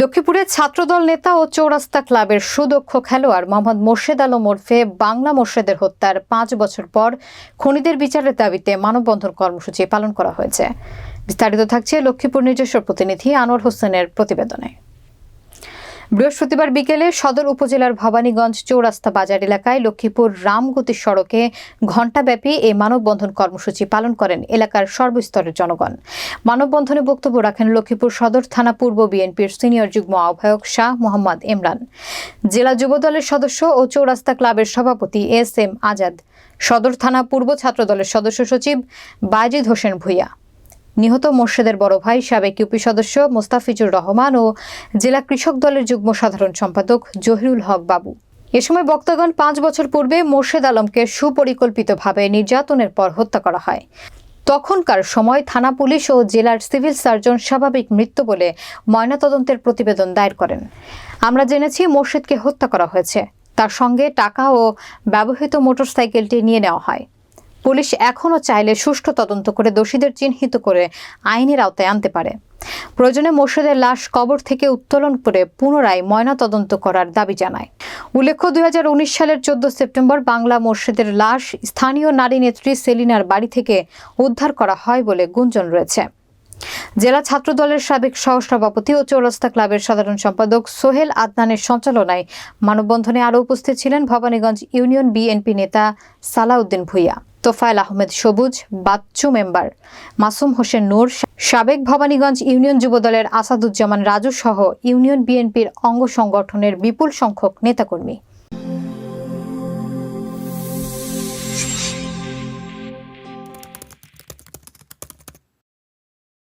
লক্ষ্মীপুরে ছাত্রদল নেতা ও চৌরাস্তা ক্লাবের সুদক্ষ খেলোয়াড় মোহাম্মদ মোর্শেদ আলম ওরফে বাংলা মোর্শেদের হত্যার পাঁচ বছর পর খনিদের বিচারের দাবিতে মানববন্ধন কর্মসূচি পালন করা হয়েছে। বিস্তারিত থাকছে লক্ষ্মীপুর নিজস্ব প্রতিনিধি আনোয়ার হোসেনের প্রতিবেদনে। বৃহস্পতিবার বিকেলে সদর উপজেলার ভবানীগঞ্জ চৌরাস্তা বাজার এলাকায় লক্ষ্মীপুর রামগতি সড়কে ঘণ্টাব্যাপী এই মানববন্ধন কর্মসূচি পালন করেন এলাকার সর্বস্তরের জনগণ। মানববন্ধনে বক্তব্য রাখেন লক্ষ্মীপুর সদর থানা পূর্ব বিএনপির সিনিয়র যুগ্ম আহ্বায়ক শাহ মোহাম্মদ ইমরান। জেলা যুবদলের সদস্য ও চৌরাস্তা ক্লাবের সভাপতি এস এম আজাদ। সদর থানা পূর্ব ছাত্রদলের সদস্য সচিব বাজিদ হোসেন ভূঁইয়া। নিহত মোর্শেদের বড় ভাই সাবেক ইউপি সদস্য মোস্তাফিজুর রহমান ও জেলা কৃষক দলের যুগ্ম সাধারণ সম্পাদক জহিরুল হক বাবু। এ সময় বক্তাগণ পাঁচ বছর পূর্বে মোর্শেদ আলমকে সুপরিকল্পিতভাবে নির্যাতনের পর হত্যা করা হয়। তখনকার সময় থানা পুলিশ ও জেলার সিভিল সার্জন স্বাভাবিক মৃত্যু বলে ময়নাতদন্তের প্রতিবেদন দায়ের করেন। আমরা জেনেছি মোর্শেদকে হত্যা করা হয়েছে। তার সঙ্গে টাকা ও ব্যবহৃত মোটরসাইকেলটি নিয়ে নেওয়া হয়। পুলিশ এখনও চাইলে সুষ্ঠু তদন্ত করে দোষীদের চিহ্নিত করে আইনের আওতায় আনতে পারে। প্রয়োজনে মোর্শেদের লাশ কবর থেকে উত্তোলন করে পুনরায় ময়না তদন্ত করার দাবি জানায়। উল্লেখ্য, দুই হাজার উনিশ সালের চোদ্দ সেপ্টেম্বর বাংলা মোর্শেদের লাশ স্থানীয় নারী নেত্রী সেলিনার বাড়ি থেকে উদ্ধার করা হয় বলে গুঞ্জন রয়েছে। জেলা ছাত্র দলের সাবেক সহসভাপতি ও চৌরাস্তা ক্লাবের সাধারণ সম্পাদক সোহেল আদনানের সঞ্চালনায় মানববন্ধনে আরও উপস্থিত ছিলেন ভবানীগঞ্জ ইউনিয়ন বিএনপি নেতা সালাউদ্দিন ভুইয়া। তোফায়েল আহমেদ সবুজ, বাচ্চু মেম্বার। মাসুম হোসেন নূর, সাবেক ভবানীগঞ্জ ইউনিয়ন যুবদলের আসাদুজ্জামান রাজু সহ ইউনিয়ন বিএনপির অঙ্গ সংগঠনের বিপুল সংখ্যক নেতাকর্মী।